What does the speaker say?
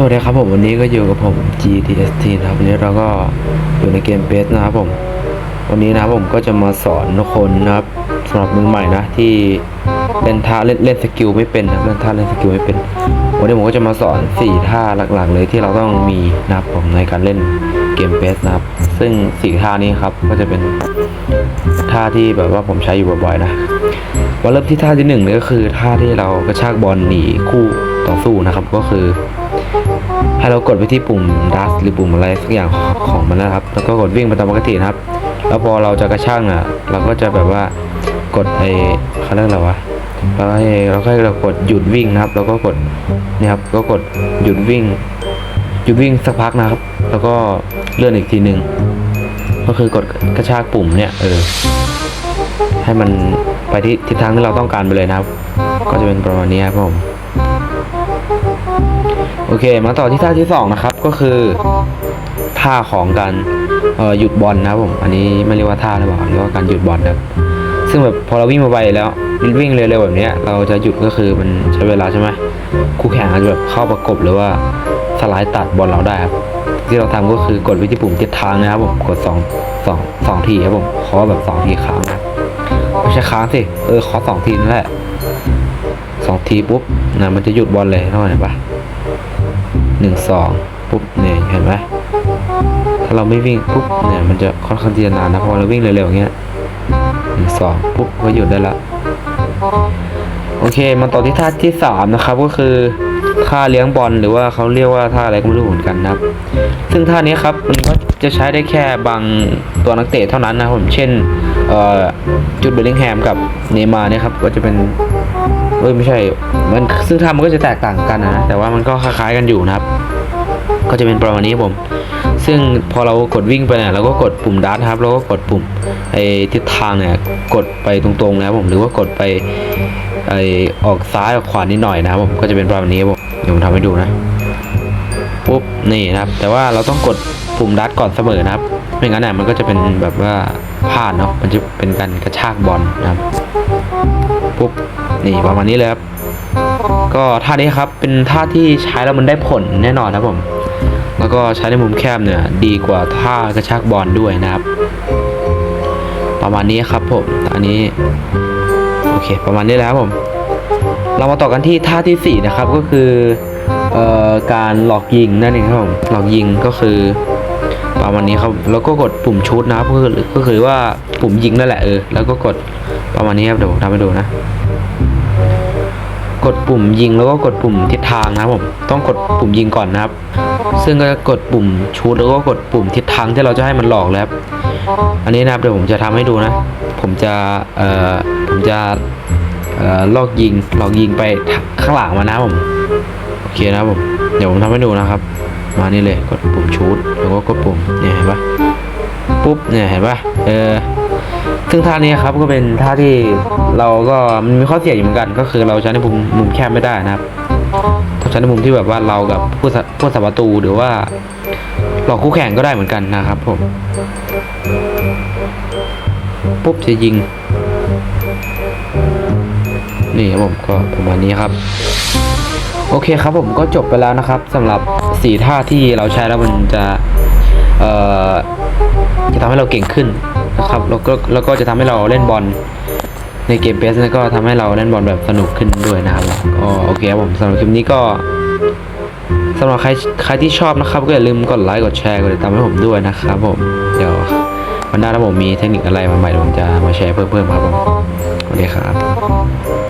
สวัสดีครับผมวันนี้ก็อยู่กับผม GTST นะครับวันนี้เราก็อยู่ในเกมเบสนะครับผม วันนี้นะครับผมก็จะมาสอนทุกคนนะครับสำหรับมือใหม่นะที่เล่นท่าเล่นเล่นสกิลไม่เป็นนะครับเล่นท่าเล่นสกิลไม่เป็น วันนี้ผมก็จะมาสอนสี่ท่าหลักๆ เลยที่เราต้องมีนะครับผมในการเล่นเกมเบสนะครับ ซึ่งสี่ท่านี้ครับก็จะเป็นท่าที่แบบว่าผมใช้อยู่บ่อยๆนะมาเริ่มที่ท่าที่หนึ่งเลยก็คือท่าที่เรากระชากบอลหนีคู่ต่อสู้นะครับก็คือ ให้เรากดไปที่ปุ่มดัสหรือปุ่มอะไรสักอย่างของมันนะครับ แล้วก็กดวิ่งไปตามปกตินะครับ แล้วพอเราจะกระชากน่ะ เราก็จะแบบว่ากดไอ้เขาเรียกอะไรวะเราให้เราให้เรากดหยุดวิ่งนะครับ แล้วก็กดนี่ครับ ก็กดหยุดวิ่ง หยุดวิ่งสักพักนะครับ แล้วก็เลื่อนอีกทีหนึ่งก็คือกดกระชากปุ่มเนี่ยเออให้มันไปที่ทิศทางที่เราต้องการไปเลยนะครับ ก็จะเป็นประมาณนี้ครับผม โอเค มาต่อที่ท่าที่สองนะครับก็คือท่าของการหยุดบอลนะผมอันนี้ไม่เรียกว่าท่าหรือเปล่าเรียกว่าการหยุดบอลนะครับซึ่งแบบพอเราวิ่งมาไปแล้ววิ่งเร็วๆแบบนี้เราจะหยุดก็คือมันใช้เวลาใช่ไหมคู่แข่งอาจจะแบบเข้าประกบหรือว่าสไลด์ตัดบอลเราได้ครับที่เราทำก็คือกดไปที่ปุ่มทิศทางนะครับผมกดสองสองสองทีครับผมขอแบบสองทีค้างนะไม่ใช่ค้างสิเออขอสองทีนั่นแหละสองทีปุ๊บนะมันจะหยุดบอลเลยเท่าไหร่ปะ หนึ่งสองปุ๊บเนี่ยเห็นไหมถ้าเราไม่วิ่งปุ๊บเนี่ยมันจะค่อนข้างที่จะนานนะพอเราวิ่งเร็วๆอย่างเงี้ยหนึ่งสองปุ๊บก็หยุดได้ละโอเคมาต่อที่ท่าที่สามนะครับก็คือท่าเลี้ยงบอลหรือว่าเขาเรียกว่าท่าอะไรก็ไม่รู้เหมือนกันนะครับ ซึ่งท่านี้ครับมันก็จะใช้ได้แค่บางตัวนักเตะเท่านั้นนะผมเช่นจุดเบลลิงแฮมกับเนมาเนี่ยครับก็จะเป็น เอ้ยไม่ใช่ มันซึ่งทำมันก็จะแตกต่างกันนะ แต่ว่ามันก็คล้ายๆกันอยู่นะครับ ก็จะเป็นประมาณนี้ครับผม ซึ่งพอเรากดวิ่งไปเนี่ยเราก็กดปุ่มดัตครับแล้วก็กดปุ่มไอ้ทิศทางเนี่ยกดไปตรงๆนะครับผมหรือว่ากดไปไอ้ออกซ้ายออกขวานิดหน่อยนะครับผมก็จะเป็นประมาณนี้ครับผมเดี๋ยวผมทำให้ดูนะปุ๊บนี่นะครับ แต่ว่าเราต้องกดปุ่มดัตก่อนเสมอนะครับ ไม่งั้นเนี่ยมันก็จะเป็นแบบว่าพลาดเนาะมันจะเป็นการกระชากบอลนะครับปุ๊บ นี่ประมาณนี้เลยครับ ก็ท่านี้ครับเป็นท่าที่ใช้แล้วมันได้ผลแน่นอนนะครับผม แล้วก็ใช้ในมุมแคบเนี่ยดีกว่าท่ากระชากบอลด้วยนะครับ ประมาณนี้ครับผมอันนี้โอเค ประมาณนี้แล้วผม เรามาต่อกันที่ท่าที่สี่นะครับก็คือออการหลอกยิงนั่นเองครับผมหลอกยิงก็คือประมาณนี้ครับแล้วก็กดปุ่มชุดนะครับก็คือก็คือว่าปุ่มยิงนั่นแหละเออแล้วก็กดประมาณนี้ครับเดี๋ยวผมทำให้ดูนะ ดปุ่มยิงแล้วก็กดปุ่มทิศทางนะครับผมต้องกดปุ่มยิงก่อนนะครับ ซึ่งก็จะกดปุ่มชูดแล้วก็กดปุ่มทิศทางที่เราจะให้มันหลอกแล้วครับอันนี้นะครับเดี๋ยวผมจะทำให้ดูนะ ผมจะเอ่อผมจะเอ่อลอกยิงหลอกยิงไปข้างหลังมานะผมโอเคนะครับผมเดี๋ยวผมทำให้ดูนะครับ มานี่เลยกดปุ่มชูดแล้วก็กดปุ่มเนี่ยเห็นปะปุ๊บเนี่ยเห็นปะเออ ซึ่งท่านี้ครับก็เป็นท่าที่เราก็มันมีข้อเสียอยู่เหมือนกัน ก็คือเราใช้ในมุมมุมแคบไม่ได้นะครับต้องใช้ในมุมที่แบบว่าเรากับผู้ผู้สับประตูหรือว่าหลอกคู่แข่งก็ได้เหมือนกันนะครับผมปุ๊บจะยิง นี่ครับผมก็ประมาณนี้ครับ โอเคครับผมก็จบไปแล้วนะครับสำหรับสีท่าที่เราใช้แล้วมันจะ เอ่อจะทำให้เราเก่งขึ้น ครับแล้วก็แล้วก็จะทำให้เราเล่นบอลในเกมเพสนะก็ทำให้เราเล่นบอลแบบสนุกขึ้นด้วยนะครับก็โอเคครับผมสำหรับคลิปนี้ก็สำหรับใครใครที่ชอบนะครับ ก็อย่าลืมกดไลค์กดแชร์กดติดตามให้ผมด้วยนะครับ ผมเดี๋ยววันหน้าถ้าผมมีเทคนิคอะไรมาใหม่ๆผมจะมาแชร์เพิ่มๆครับผมสวัสดีครับ